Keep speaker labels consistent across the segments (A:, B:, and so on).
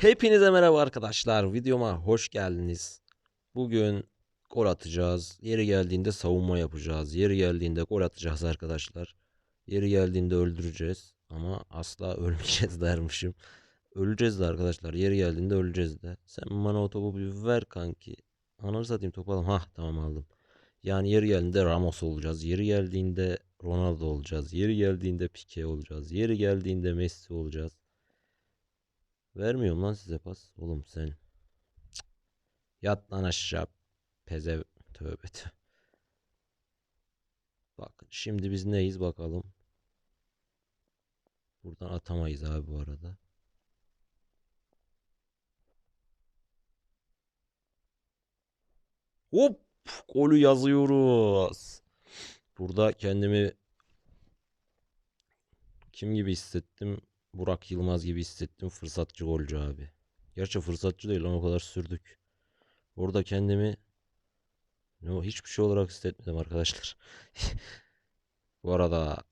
A: Hepinize merhaba arkadaşlar. Videoma hoş geldiniz. Bugün gol atacağız. Yeri geldiğinde savunma yapacağız. Yeri geldiğinde gol atacağız arkadaşlar. Yeri geldiğinde öldüreceğiz. Ama asla ölmeyeceğiz dermişim. Öleceğiz de arkadaşlar. Yeri geldiğinde öleceğiz de. Sen bana o topu bir ver kanki. Ananı satayım topu alalım. Hah tamam aldım. Yani yeri geldiğinde Ramos olacağız. Yeri geldiğinde Ronaldo olacağız. Yeri geldiğinde Pique olacağız. Yeri geldiğinde Messi olacağız. Vermiyorum lan size pas. Oğlum sen. Cık. Yat lan aşağı. Peze. Tövbe tövbe. Bakın şimdi biz neyiz bakalım. Buradan atamayız abi bu arada. Hop! Golü yazıyoruz. Burada kendimi kim gibi hissettim? Burak Yılmaz gibi hissettim. Fırsatçı golcü abi. Gerçi fırsatçı değil ama o kadar sürdük. Orada kendimi no, hiçbir şey olarak hissetmedim arkadaşlar. Bu arada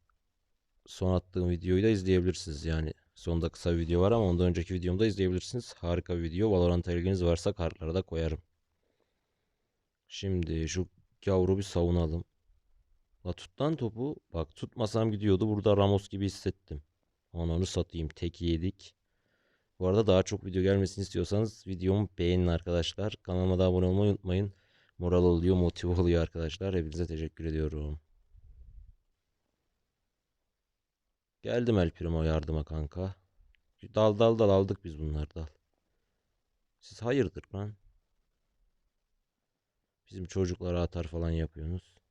A: son attığım videoyu da izleyebilirsiniz. Yani sonda kısa bir video var ama ondan önceki videomu da izleyebilirsiniz. Harika bir video. Valorant ilginiz varsa kartlara da koyarım. Şimdi şu gavuru bir savunalım. La tut lan topu. Bak tutmasam gidiyordu. Burada Ramos gibi hissettim. Ananı satayım. Tek yedik. Bu arada daha çok video gelmesini istiyorsanız videomu beğenin arkadaşlar. Kanalıma da abone olmayı unutmayın. Moral oluyor, motive oluyor arkadaşlar. Hepinize teşekkür ediyorum. Geldim El Primo yardıma kanka. Dal dal dal aldık biz bunları dal. Siz hayırdır lan? Bizim çocuklara atar falan yapıyorsunuz.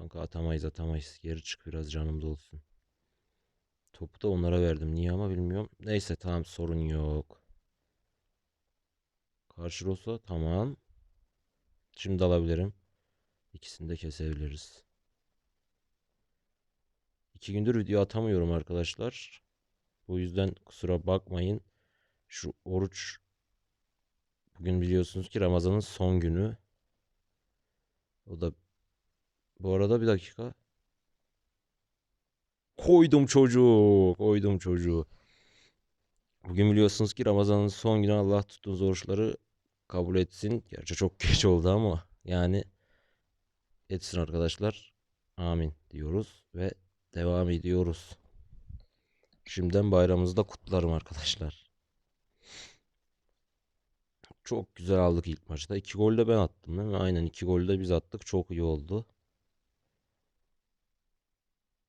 A: Kanka atamayız atamayız. Geri çık biraz canım dolsun. Topu da onlara verdim. Niye ama bilmiyorum. Neyse tamam sorun yok. Karşı Rosa tamam. Şimdi alabilirim. İkisini de kesebiliriz. İki gündür video atamıyorum arkadaşlar. Bu yüzden kusura bakmayın. Şu oruç bugün biliyorsunuz ki Ramazan'ın son günü. O da bu arada bir dakika. Koydum çocuğu. Koydum çocuğu. Bugün biliyorsunuz ki Ramazan'ın son günü Allah tuttuğunuz oruçları kabul etsin. Gerçi çok geç oldu ama yani etsin arkadaşlar. Amin diyoruz ve devam ediyoruz. Şimdiden bayramımızı da kutlarım arkadaşlar. Çok güzel aldık ilk maçta. İki gol de ben attım değil mi? Aynen iki gol de biz attık. Çok iyi oldu.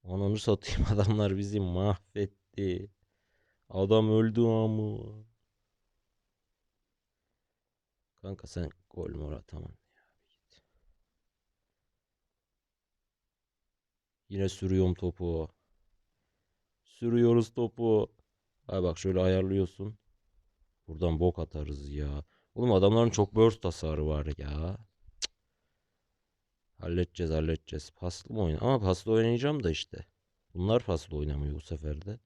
A: Ananı satayım adamlar bizi mahvetti. Adam öldü ama. Kanka sen gol mor atamam. Yine sürüyorum topu. Sürüyoruz topu. Ay bak şöyle ayarlıyorsun. Buradan bok atarız ya. Oğlum adamların çok burst hasarı var ya. Halledeceğiz halledeceğiz. Paslı mı oyna? Ama paslı oynayacağım da işte. Bunlar paslı oynamıyor bu sefer de.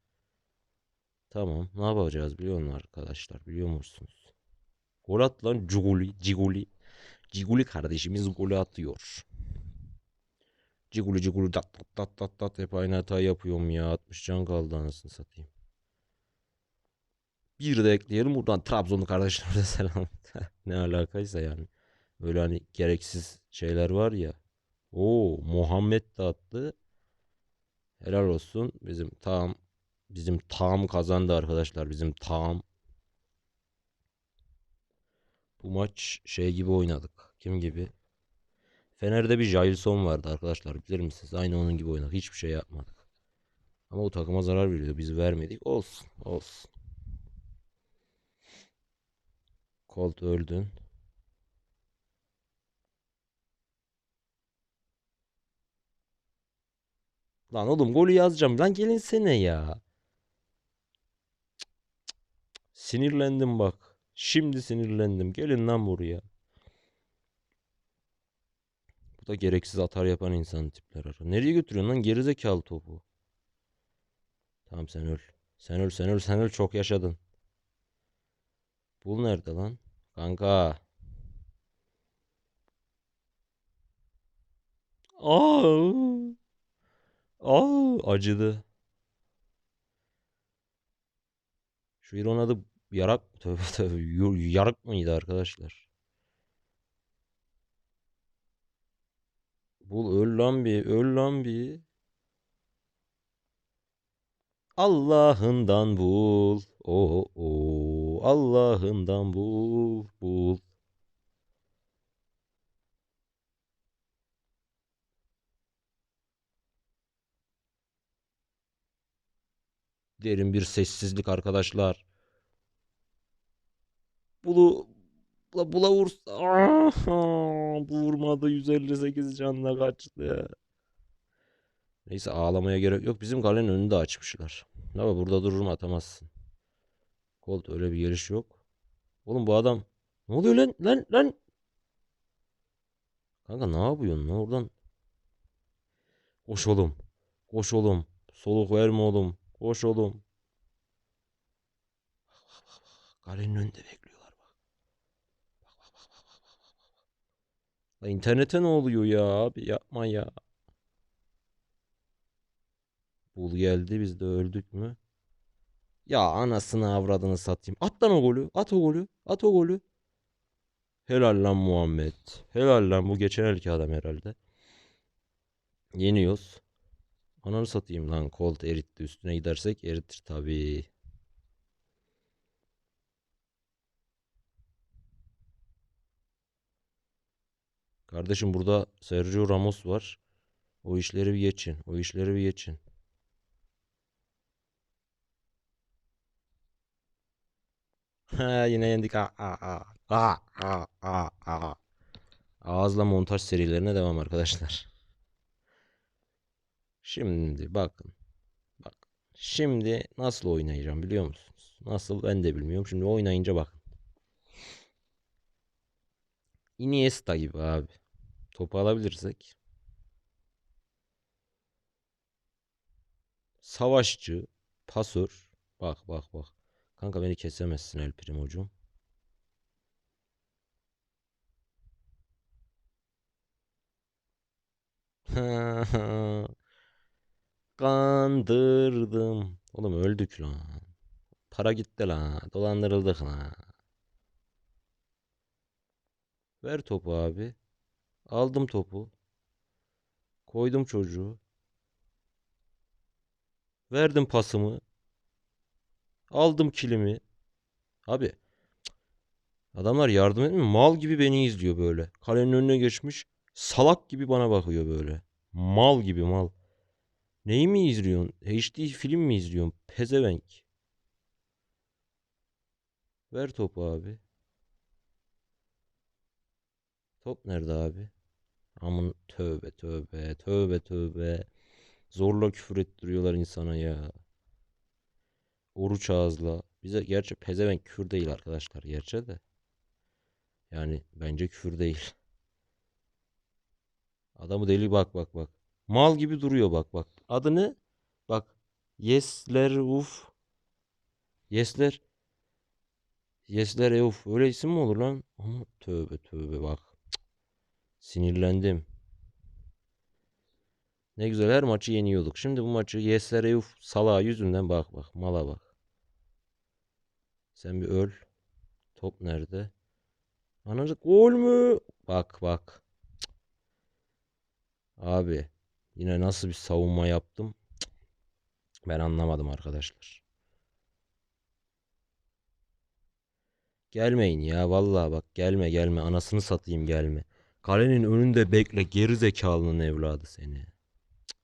A: Tamam. Ne yapacağız biliyor musun arkadaşlar? Biliyor musunuz? Gol at lan Ciguli. Ciguli. Ciguli kardeşimiz golü atıyor. Ciguli Ciguli tat tat tat tat tat hep aynı hata yapıyorum ya. 60 can kaldı anasını satayım. Bir de ekleyelim buradan Trabzonlu kardeşlerime selam. ne alakaysa yani. Böyle hani gereksiz şeyler var ya. Oo Muhammed de attı. Helal olsun. Bizim tam bizim tam kazandı arkadaşlar. Bizim tam bu maç şey gibi oynadık. Kim gibi? Fener'de bir Jailson vardı arkadaşlar. Bilir misiniz? Aynı onun gibi oynadık. Hiçbir şey yapmadık. Ama o takıma zarar veriyor. Biz vermedik. Olsun. Olsun. Colt öldün. Lan oğlum golü yazacağım. Lan gelinsene ya. Sinirlendim bak. Şimdi sinirlendim. Gelin lan buraya. Bu da gereksiz atar yapan insan tipler ara. Nereye götürüyorsun lan gerizekalı topu? Tamam sen öl. Sen öl sen öl sen öl çok yaşadın. Bul nerede lan? Kanka. Aa. Aa acıdı. Şu İron adı Yarak tövbe tövbe Yarak mıydı arkadaşlar? Bul öl lan bir öl lan bir. Allah'ından bul. O o Allah'ından bul bul. Derin bir sessizlik arkadaşlar. Bulu la bula vursa bu vurmadı 158 canla kaçtı. Neyse ağlamaya gerek yok. Bizim kalenin önünü de açmışlar. Ama burada dururum atamazsın. Colt öyle bir geliş yok. Oğlum bu adam ne oluyor lan lan lan? Kanka ne yapıyorsun lan oradan? Koş oğlum. Koş oğlum. Soluk verme oğlum. Koş oğlum. Kalenin önünde bekliyorlar bak. Bak bak bak bak bak bak bak. Lan internete ne oluyor ya abi yapma ya. Bul geldi biz de öldük mü? Ya anasını avradını satayım. At lan o golü. At o golü. At o golü. Helal lan Muhammed. Helal lan bu geçen elki adam herhalde. Yeniyoruz. Ananı satayım lan Colt eritti üstüne gidersek eritir tabii. Kardeşim burada Sergio Ramos var. O işleri bir geçin. O işleri bir geçin. Ha yine yendik. Aa, aa, aa. Aa, aa, aa. Ağızla montaj serilerine devam arkadaşlar. Şimdi bakın. Bak. Şimdi nasıl oynayacağım biliyor musunuz? Nasıl ben de bilmiyorum. Şimdi oynayınca bakın. Iniesta gibi abi. Topu alabilirsek. Savaşçı, pasör. Bak bak bak. Kanka beni kesemezsin El Primo'cum. Kandırdım. Oğlum öldük lan. Para gitti lan. Dolandırıldık lan. Ver topu abi. Aldım topu. Koydum çocuğu. Verdim pasımı. Aldım kilimi. Abi. Adamlar yardım etmiyor. Mal gibi beni izliyor böyle. Kalenin önüne geçmiş. Salak gibi bana bakıyor böyle. Mal gibi mal. Neyi mi izliyorsun? HD film mi izliyorsun? Pezevenk. Ver topu abi. Top nerede abi? Amın tövbe tövbe tövbe tövbe. Zorla küfür ettiriyorlar insana ya. Oruç ağızla. Bize gerçi pezevenk küfür değil arkadaşlar gerçi de. Yani bence küfür değil. Adamı deli bak bak bak. Mal gibi duruyor bak bak. Adını bak. Yesler uf. Yesler. Yesler uf. Öyle isim mi olur lan? Ama tövbe tövbe bak. Cık. Sinirlendim. Ne güzel her maçı yeniyorduk. Şimdi bu maçı Yesler uf salağı yüzünden bak bak. Mala bak. Sen bir öl. Top nerede? Anacık gol mü? Bak bak. Cık. Abi yine nasıl bir savunma yaptım? Ben anlamadım arkadaşlar. Gelmeyin ya vallahi bak gelme gelme anasını satayım gelme. Kalenin önünde bekle geri zekalının evladı seni. Cık.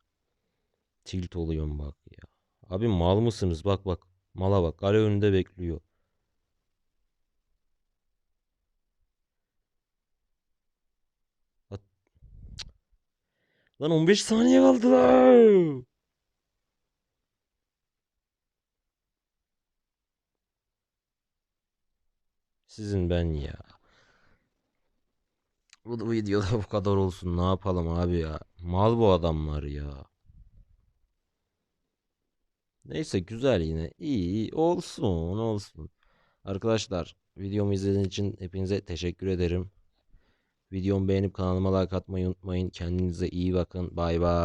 A: Tilt oluyorum bak ya. Abi mal mısınız? Bak bak. Mala bak. Kale önünde bekliyor. Lan 15 saniye kaldı lan. Sizin ben ya. Bu da videoda bu kadar olsun. Ne yapalım abi ya. Mal bu adamlar ya. Neyse güzel yine. İyi, iyi. olsun olsun. Arkadaşlar videomu izlediğiniz için hepinize teşekkür ederim. Videomu beğenip kanalıma like atmayı unutmayın. Kendinize iyi bakın. Bay bay.